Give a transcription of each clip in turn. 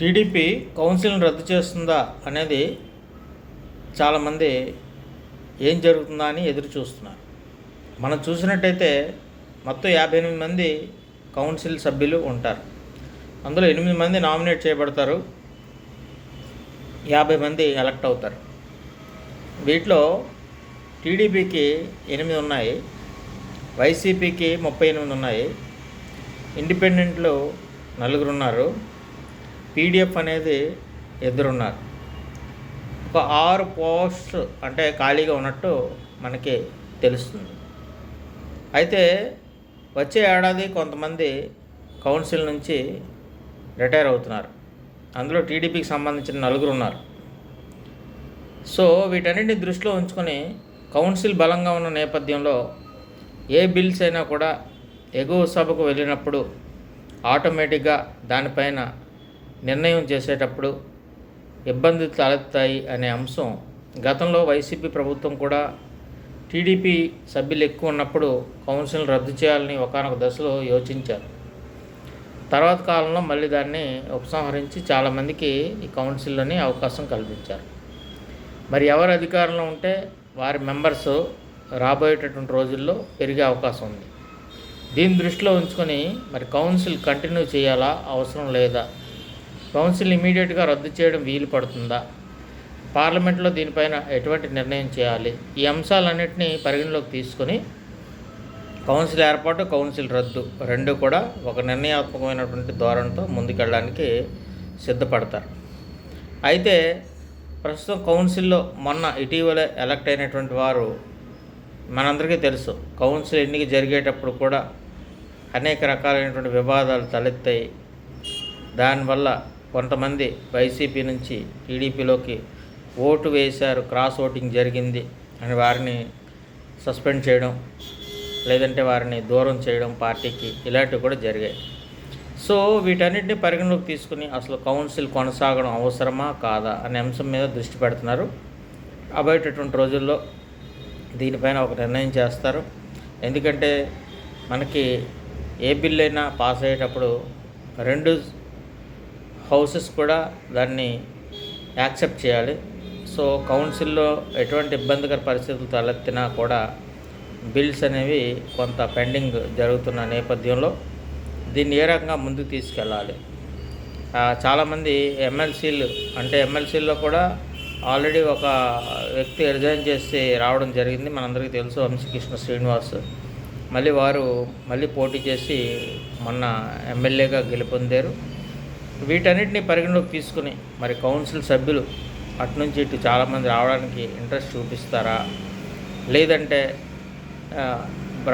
TDP కౌన్సిల్ని రద్దు చేస్తుందా అనేది చాలామంది ఏం జరుగుతుందా అని ఎదురు చూస్తున్నారు. మనం చూసినట్టయితే మొత్తం యాభై ఎనిమిది మంది కౌన్సిల్ సభ్యులు ఉంటారు. అందులో ఎనిమిది మంది నామినేట్ చేయబడతారు. యాభై మంది ఎలక్ట్ అవుతారు. వీటిలో టీడీపీకి ఎనిమిది ఉన్నాయి. వైసీపీకి ముప్పై ఎనిమిది ఉన్నాయి. ఇండిపెండెంట్లు నలుగురు ఉన్నారు. పీడిఎఫ్ అనేది ఎదురున్నారు. ఒక ఆరు పోస్ట్ అంటే ఖాళీగా ఉన్నట్టు మనకి తెలుస్తుంది. అయితే వచ్చే ఏడాది కొంతమంది కౌన్సిల్ నుంచి రిటైర్ అవుతున్నారు. అందులో టీడీపీకి సంబంధించిన నలుగురు ఉన్నారు. సో వీటన్నిటిని దృష్టిలో ఉంచుకొని కౌన్సిల్ బలంగా ఉన్న నేపథ్యంలో ఏ బిల్స్ అయినా కూడా ఎగువ సభకు వెళ్ళినప్పుడు ఆటోమేటిక్గా దానిపైన నిర్ణయం చేసేటప్పుడు ఇబ్బంది తలెత్తాయి అనే అంశం. గతంలో వైసీపీ ప్రభుత్వం కూడా టీడీపీ సభ్యులు ఎక్కువ ఉన్నప్పుడు కౌన్సిల్ రద్దు చేయాలని ఒకనొక దశలో యోచించారు. తర్వాత కాలంలో మళ్ళీ దాన్ని ఉపసంహరించి చాలామందికి ఈ కౌన్సిల్లోని అవకాశం కల్పించారు. మరి ఎవరు అధికారంలో ఉంటే వారి మెంబర్స్ రాబోయేటటువంటి రోజుల్లో పెరిగే అవకాశం ఉంది. దీన్ని దృష్టిలో ఉంచుకొని మరి కౌన్సిల్ కంటిన్యూ చేయాలా? అవసరం లేదా? కౌన్సిల్ ఇమీడియట్గా రద్దు చేయడం వీలు పడుతుందా? పార్లమెంట్లో దీనిపైన ఎటువంటి నిర్ణయం చేయాలి? ఈ అంశాలన్నింటినీ పరిగణలోకి తీసుకొని కౌన్సిల్ ఏర్పాటు కౌన్సిల్ రద్దు రెండు కూడా ఒక నిర్ణయాత్మకమైనటువంటి ధోరణితో ముందుకెళ్ళడానికి సిద్ధపడతారు. అయితే ప్రస్తుతం కౌన్సిల్లో మొన్న ఇటీవలే ఎలక్ట్ అయినటువంటి వారు మనందరికీ తెలుసు కౌన్సిల్ ఎన్నిక జరిగేటప్పుడు కూడా అనేక రకాలైనటువంటి వివాదాలు తలెత్తాయి. దానివల్ల కొంతమంది వైసీపీ నుంచి టీడీపీలోకి ఓటు వేశారు క్రాస్ ఓటింగ్ జరిగింది అని వారిని సస్పెండ్ చేయడం లేదంటే వారిని దూరం చేయడం పార్టీకి ఇలాంటివి కూడా జరిగాయి. సో వీటన్నిటిని పరిగణలోకి తీసుకుని అసలు కౌన్సిల్ కొనసాగడం అవసరమా కాదా అనే అంశం మీద దృష్టి పెడుతున్నారు. అబయటటువంటి రోజుల్లో దీనిపైన ఒక నిర్ణయం చేస్తారు. ఎందుకంటే మనకి ఏ బిల్ అయినా పాస్ అయ్యేటప్పుడు రెండు హౌసెస్ కూడా దాన్ని యాక్సెప్ట్ చేయాలి. సో కౌన్సిల్లో ఎటువంటి ఇబ్బందికర పరిస్థితులు తలెత్తినా కూడా బిల్స్ అనేవి కొంత పెండింగ్ జరుగుతున్న నేపథ్యంలో దీన్ని ఏ రకంగా ముందుకు తీసుకెళ్ళాలి? చాలామంది ఎమ్మెల్సీలు అంటే ఎమ్మెల్సీల్లో కూడా ఆల్రెడీ ఒక వ్యక్తి రిజైన్ చేసి రావడం జరిగింది. మనందరికీ తెలుసు వంశీకృష్ణ శ్రీనివాస్. మళ్ళీ వారు మళ్ళీ పోటీ చేసి మొన్న ఎమ్మెల్యేగా గెలుపొందారు. వీటన్నిటిని పరిగణలోకి తీసుకుని మరి కౌన్సిల్ సభ్యులు అటు నుంచి ఇటు చాలామంది రావడానికి ఇంట్రెస్ట్ చూపిస్తారా? లేదంటే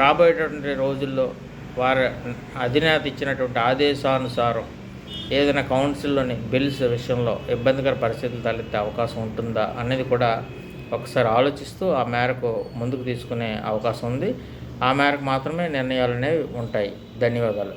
రాబోయేటటువంటి రోజుల్లో వారి అధినేత ఇచ్చినటువంటి ఆదేశానుసారం ఏదైనా కౌన్సిల్లోని బిల్స్ విషయంలో ఇబ్బందికర పరిస్థితులు తలెత్తే అవకాశం ఉంటుందా అనేది కూడా ఒకసారి ఆలోచిస్తూ ఆ మేరకు ముందుకు తీసుకునే అవకాశం ఉంది. ఆ మేరకు మాత్రమే నిర్ణయాలు అనేవి ఉంటాయి. ధన్యవాదాలు.